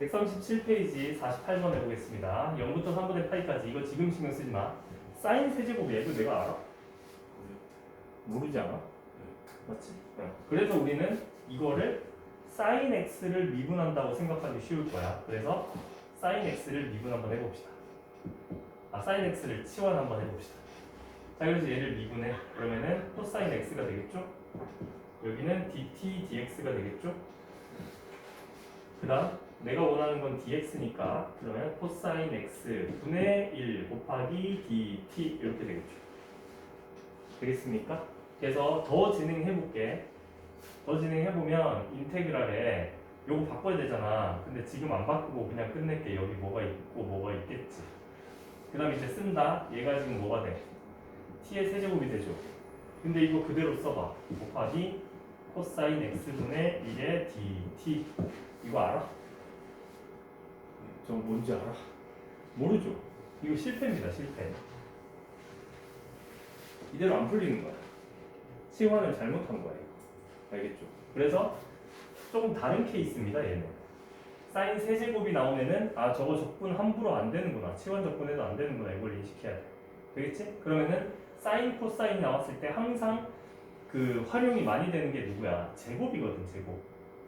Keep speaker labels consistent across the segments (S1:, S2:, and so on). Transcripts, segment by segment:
S1: 137페이지 48번 해보겠습니다. 0부터 3분의 파이까지 이거 지금 신경 쓰지 마. 사인 세제곱이야. 이거 내가 알아? 모르지 않아? 맞지? 네. 그래서 우리는 이거를 사인 x를 미분한다고 생각하기 쉬울 거야. 그래서 사인 x를 미분 한번 해봅시다. 아 사인 x를 치환 한번 해봅시다. 자 그래서 얘를 미분해. 그러면은 코사인 x가 되겠죠? 여기는 dt dx가 되겠죠? 그 다음 내가 원하는 건 dx니까 그러면 코사인 x 분의 1 곱하기 dt 이렇게 되겠죠. 되겠습니까? 그래서 더 진행해 볼게. 더 진행해 보면 인테그랄에 요거 바꿔야 되잖아. 근데 지금 안 바꾸고 그냥 끝낼게. 여기 뭐가 있고 뭐가 있겠지. 그 다음 이제 쓴다. 얘가 지금 뭐가 돼? t의 세제곱이 되죠. 근데 이거 그대로 써봐. 곱하기 코사인 x분의 1의 dt 이거 알아? 저 뭔지 알아? 모르죠. 이거 실패입니다. 실패. 이대로 안 풀리는 거야. 치환을 잘못한 거예요. 알겠죠? 그래서 조금 다른 케이스입니다. 얘는 사인 세제곱이 나오면은 아 저거 적분 함부로 안 되는구나. 치환 적분해도 안 되는구나. 이걸 인식해야 돼. 되겠지? 그러면은 사인 코사인 나왔을 때 항상 그 활용이 많이 되는 게 누구야? 제곱이거든, 제곱.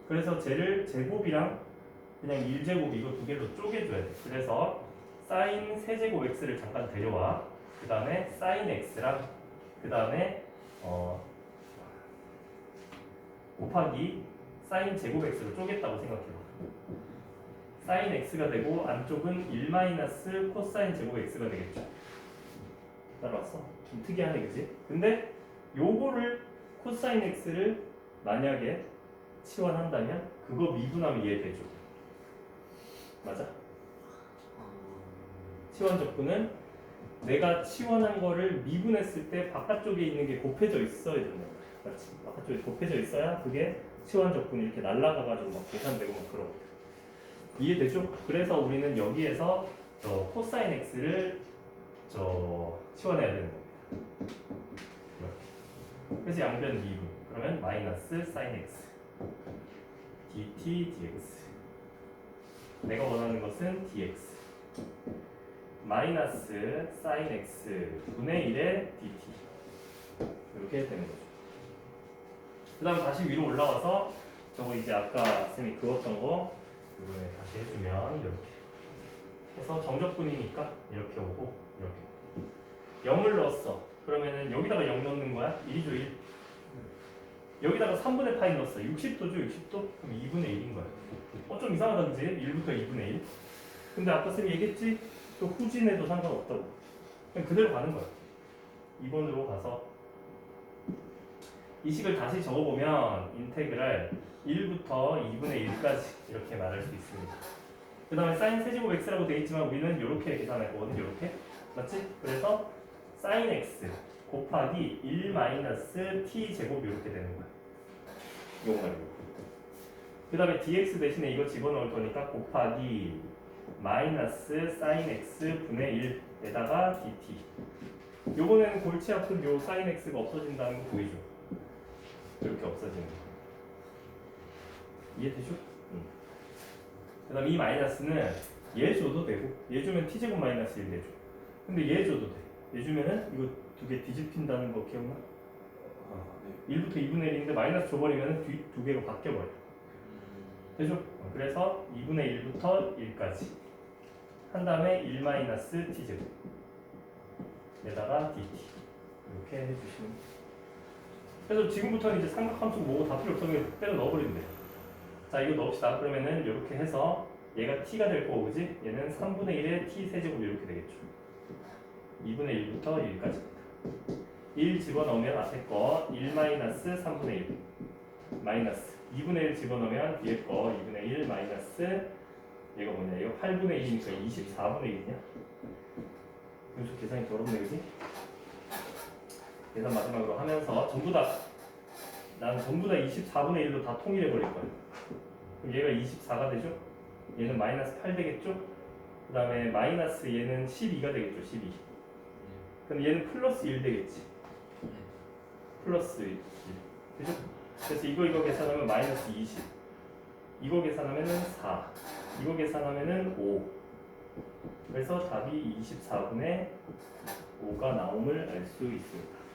S1: 그래서 쟤를 제곱이랑 그냥 1제곱 이거 두 개로 쪼개줘야 돼. 그래서 사인 세제곱 x를 잠깐 데려와. 그 다음에 사인 x랑 그 다음에 어 곱하기 사인 제곱 x로 쪼갰다고 생각해봐. 사인 x가 되고 안쪽은 1 마이너스 코사인 제곱 x가 되겠죠. 따라왔어? 좀 특이하네, 그지? 근데 요거를 코사인 x를 만약에 치환한다면 그거 미분하면 이해되죠. 맞아? 치환 적분은 내가 치환한 거를 미분했을 때 바깥쪽에 있는 게 곱해져 있어야 된다. 맞지? 바깥쪽에 곱해져 있어야 그게 치환 적분이 이렇게 날아가가지고 막 계산되고 막 그런 거. 이해되죠? 그래서 우리는 여기에서 저 코사인 x를 저 치환해야 되는 겁니다. 그래서 양변 미분. 그러면 마이너스 사인 x dt dx. 내가 원하는 것은 dx. 마이너스 사인 x 분의 1의 dt 이렇게 되는 거죠. 그 다음 다시 위로 올라와서 저거 이제 아까 쌤이 그었던 거 이번에 다시 해주면 이렇게 해서 정적분이니까 이렇게 오고 이렇게 0을 넣었어 그러면은 여기다가 0 넣는 거야? 1이죠 1 여기다가 3분의 파이 넣었어. 60도죠? 60도? 그럼 2분의 1인 거야. 어 좀 이상하다 그지 1부터 2분의 1 근데 아까 쌤이 얘기했지? 또 후진해도 상관없다고. 그냥 그대로 가는 거야. 2번으로 가서 이 식을 다시 적어보면 인테그랄 1부터 2분의 1까지 이렇게 말할 수 있습니다. 그 다음에 사인 세제곱 x라고 되어 있지만 우리는 이렇게 계산할 거거든, 이렇게. 맞지? 그래서 사인 x 곱하기 1 마이너스 t 제곱 이렇게 되는 거야. 요거 말고. 그 다음에 dx 대신에 이거 집어넣을 거니까 곱하기 마이너스 사인 x 분의 1에다가 dt. 요번에는 골치 아픈 요 사인 x가 없어진다는 거 보이죠? 이렇게 없어지는 거. 이해되죠? 응. 그 다음 이 마이너스는 얘 줘도 되고 얘 주면 t제곱 마이너스 1 되죠. 근데 얘 줘도 돼. 얘 주면은 이거 두 개 뒤집힌다는 거 기억나?
S2: 아, 네.
S1: 1부터 2분의 1인데 마이너스 줘버리면 뒤, 두 개가 바뀌어버려. 되죠? 어, 그래서 2분의 1부터 1까지 한 다음에 1 마이너스 t제곱 에다가 dt 이렇게 해주시면. 그래서 지금부터는 이제 삼각함수 뭐고 다 필요 없으면 때려 넣어버리면 돼요. 자 이거 넣읍시다. 그러면은 이렇게 해서 얘가 t가 될 거고 그지? 얘는 3분의 1의 t 세제곱 이렇게 되겠죠. 2분의 1부터 1까지. 1 집어넣으면 앞에 거 1 마이너스 3분의 1 마이너스 2분의 1 집어넣으면 뒤에 거 2분의 1 마이너스 얘가 뭐냐 이거 8분의 2니까 24분의 1이냐? 여기서 계산이 더럽네 그지? 계산 마지막으로 하면서 전부 다난 전부 다 24분의 1로 다 통일해 버릴 거야. 그럼 얘가 24가 되죠? 얘는 마이너스 8 되겠죠? 그 다음에 마이너스 얘는 12가 되겠죠, 12. 그럼 얘는 플러스 1 되겠지. 플러스 1. 그죠? 그래서 이거 이거 계산하면 마이너스 20. 이거 계산하면은 4 이거 계산하면은 5 그래서 답이 24분의 5가 나옴을 알 수 있습니다